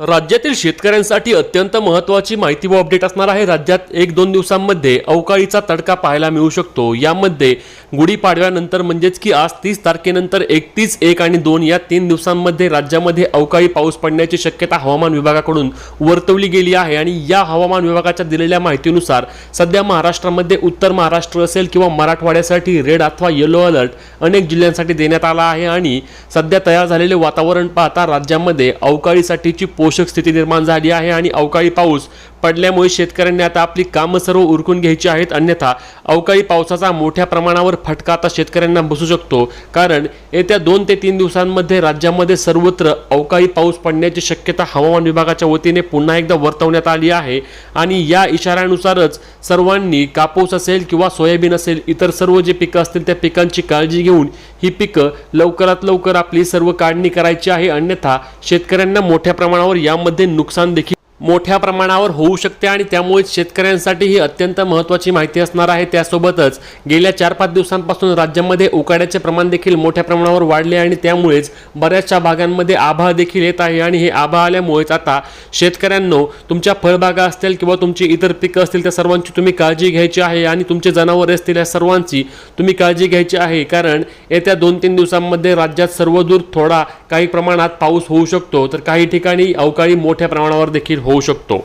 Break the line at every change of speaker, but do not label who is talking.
राज्यातील शेतकऱ्यांसाठी अत्यंत महत्त्वाची माहिती व अपडेट असणार आहे. राज्यात एक दोन दिवसांमध्ये अवकाळीचा तडका पाहायला मिळू शकतो. यामध्ये गुढीपाडव्यानंतर म्हणजेच की आज तीस तारखेनंतर एकतीस एक आणि दोन या तीन दिवसांमध्ये राज्यामध्ये अवकाळी पाऊस पडण्याची शक्यता हवामान विभागाकडून वर्तवली गेली आहे आणि या हवामान विभागाच्या दिलेल्या माहितीनुसार सध्या महाराष्ट्रामध्ये उत्तर महाराष्ट्र असेल किंवा मराठवाड्यासाठी रेड अथवा येलो अलर्ट अनेक जिल्ह्यांसाठी देण्यात आला आहे आणि सध्या तयार झालेले वातावरण पाहता राज्यामध्ये अवकाळीसाठीची पोषक स्थिती निर्माण झाली आहे आणि अवकाळी पाऊस पडल्यामुळे शेतकऱ्यांनी आता आपली कामं सर्व उरकून घ्यायची आहेत. अन्यथा अवकाळी पावसाचा मोठ्या प्रमाणावर फटका आता शेतकऱ्यांना बसू शकतो. कारण येत्या दोन ते तीन दिवसांमध्ये राज्यामध्ये सर्वत्र अवकाळी पाऊस पडण्याची शक्यता हवामान विभागाच्या वतीने पुन्हा एकदा वर्तवण्यात आली आहे. आणि या इशाऱ्यानुसारच सर्वांनी कापूस असेल किंवा सोयाबीन असेल इतर सर्व जे पिकं असतील त्या पिकांची काळजी घेऊन ही पिकं लवकरात लवकर आपली सर्व काढणी करायची आहे. अन्यथा शेतकऱ्यांना मोठ्या प्रमाणावर यामध्ये नुकसान देखील मोठ्या प्रमाणावर होऊ शकते आणि त्यामुळे शेतकऱ्यांसाठी ही अत्यंत महत्त्वाची माहिती असणार आहे. त्यासोबतच गेल्या चार पाच दिवसांपासून राज्यामध्ये उकाड्याचे प्रमाण देखील मोठ्या प्रमाणावर वाढले आणि त्यामुळेच बऱ्याचशा भागांमध्ये आभाळ देखील येत आहे आणि हे आभाळ आल्यामुळेच आता शेतकऱ्यांनो तुमच्या फळबागा असतील किंवा तुमची इतर पिकं असतील त्या सर्वांची तुम्ही काळजी घ्यायची आहे आणि तुमचे जनावरे असतील या सर्वांची तुम्ही काळजी घ्यायची आहे. कारण येत्या दोन तीन दिवसांमध्ये राज्यात सर्वदूर थोडा काही प्रमाणात पाऊस होऊ शकतो. तर काही ठिकाणी अवकाळी मोठ्या प्रमाणावर देखील हो होऊ शकतो